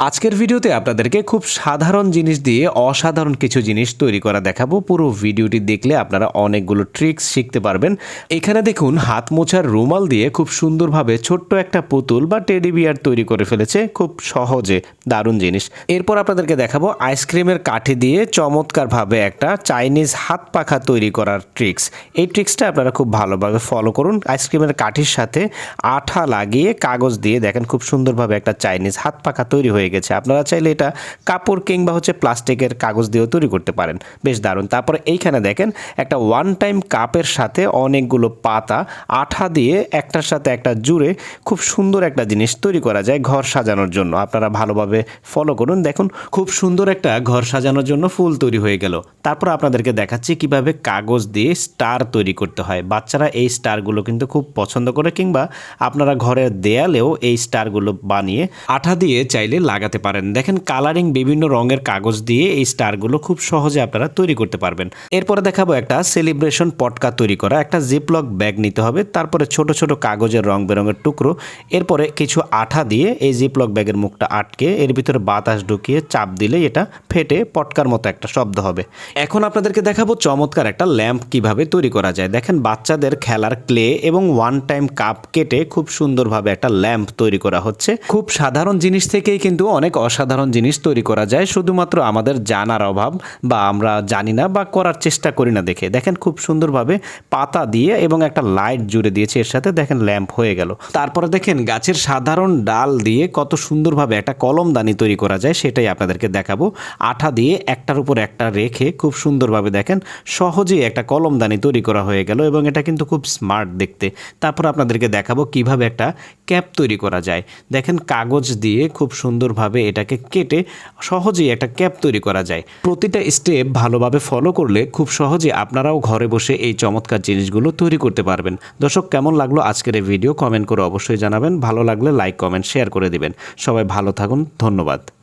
আজকের ভিডিওতে আপনাদেরকে খুব সাধারণ জিনিস দিয়ে অসাধারণ কিছু জিনিস তৈরি করা দেখাবো। পুরো ভিডিওটি দেখলে আপনারা অনেকগুলো ট্রিক্স শিখতে পারবেন। এখানে দেখুন, হাত মোছার রুমাল দিয়ে খুব সুন্দরভাবে ছোট্ট একটা পুতুল বা টেডি বিয়ার তৈরি করে ফেলেছে। খুব সহজে, দারুণ জিনিস। এরপর আপনাদেরকে দেখাবো আইসক্রিমের কাঠি দিয়ে চমৎকারভাবে একটা চাইনিজ হাত পাখা তৈরি করার ট্রিক্স। এই ট্রিক্সটা আপনারা খুব ভালোভাবে ফলো করুন। আইসক্রিমের কাঠির সাথে আঠা লাগিয়ে কাগজ দিয়ে দেখেন খুব সুন্দরভাবে একটা চাইনিজ হাত পাখা তৈরি হয়ে গেছে। আপনারা চাইলে এটা কাপড় কিংবা হচ্ছে প্লাস্টিকের কাগজ দিয়েও তৈরি করতে পারেন। বেশ দারুণ। তারপরে এইখানে দেখেন, একটা ওয়ান টাইম কাপের সাথে অনেকগুলো পাতা, আঠা দিয়ে একটার সাথে একটা জুড়ে খুব সুন্দর একটা জিনিস তৈরি করা যায় ঘর সাজানোর জন্য। আপনারা ভালোভাবে ফলো করুন। দেখুন, খুব সুন্দর একটা ঘর সাজানোর জন্য ফুল তৈরি হয়ে গেল। তারপর আপনাদেরকে দেখাচ্ছি কীভাবে কাগজ দিয়ে স্টার তৈরি করতে হয়। বাচ্চারা এই স্টারগুলো কিন্তু খুব পছন্দ করে, কিংবা আপনারা ঘরের দেয়ালেও এই স্টারগুলো বানিয়ে আঠা দিয়ে চাইলে লাগাতে পারেন। দেখেন কালারিং বিভিন্ন রঙের কাগজ দিয়ে এই স্টারগুলো খুব সহজে আপনারা তৈরি করতে পারবেন। এরপরে দেখাবো একটা সেলিব্রেশন পটকা তৈরি করা। একটা জিপলক ব্যাগ নিতে হবে। তারপরে ছোট ছোট কাগজের রং বেরঙের টুকরো। এরপরে কিছু আঠা দিয়ে এই জিপলক ব্যাগের মুখটা আটকে, এর ভিতরে বাতাস ঢুকিয়ে চাপ দিলে এটা ফেটে পটকার মতো একটা শব্দ হবে। এখন আপনাদেরকে দেখাবো চমৎকার একটা ল্যাম্প কীভাবে তৈরি করা যায়। দেখেন বাচ্চাদের খেলার ক্লে এবং ওয়ান টাইম কাপ কেটে খুব সুন্দরভাবে একটা ল্যাম্প তৈরি করা হচ্ছে। খুব সাধারণ জিনিস থেকেই কিন্তু অনেক অসাধারণ জিনিস তৈরি করা যায়, শুধুমাত্র আমাদের জানার অভাব বা আমরা জানি না বা করার চেষ্টা করি না দেখে। দেখেন খুব সুন্দরভাবে পাতা দিয়ে এবং একটা লাইট জুড়ে দিয়েছে, এর সাথে দেখেন ল্যাম্প হয়ে গেল। তারপরে দেখেন গাছের সাধারণ ডাল দিয়ে কত সুন্দরভাবে একটা কলমদানি তৈরি করা যায়, সেটাই আপনাদেরকে দেখাবো। আঠা দিয়ে একটার উপর একটা রেখে খুব সুন্দরভাবে দেখেন সহজেই একটা কলমদানি তৈরি করা হয়ে গেল এবং এটা কিন্তু খুব স্মার্ট দেখতে। তারপর আপনাদেরকে দেখাবো কীভাবে একটা ক্যাপ তৈরি করা যায়। দেখেন কাগজ দিয়ে খুব সুন্দরভাবে এটাকে কেটে সহজেই একটা ক্যাপ তৈরি করা যায়। প্রতিটা স্টেপ ভালোভাবে ফলো করলে খুব সহজে আপনারাও ঘরে বসে এই চমৎকার জিনিসগুলো তৈরি করতে পারবেন। দর্শক, কেমন লাগল আজকের এই ভিডিও কমেন্ট করে অবশ্যই জানাবেন। ভালো লাগলে লাইক কমেন্ট শেয়ার করে দিবেন। সবাই ভালো থাকুন। ধন্যবাদ।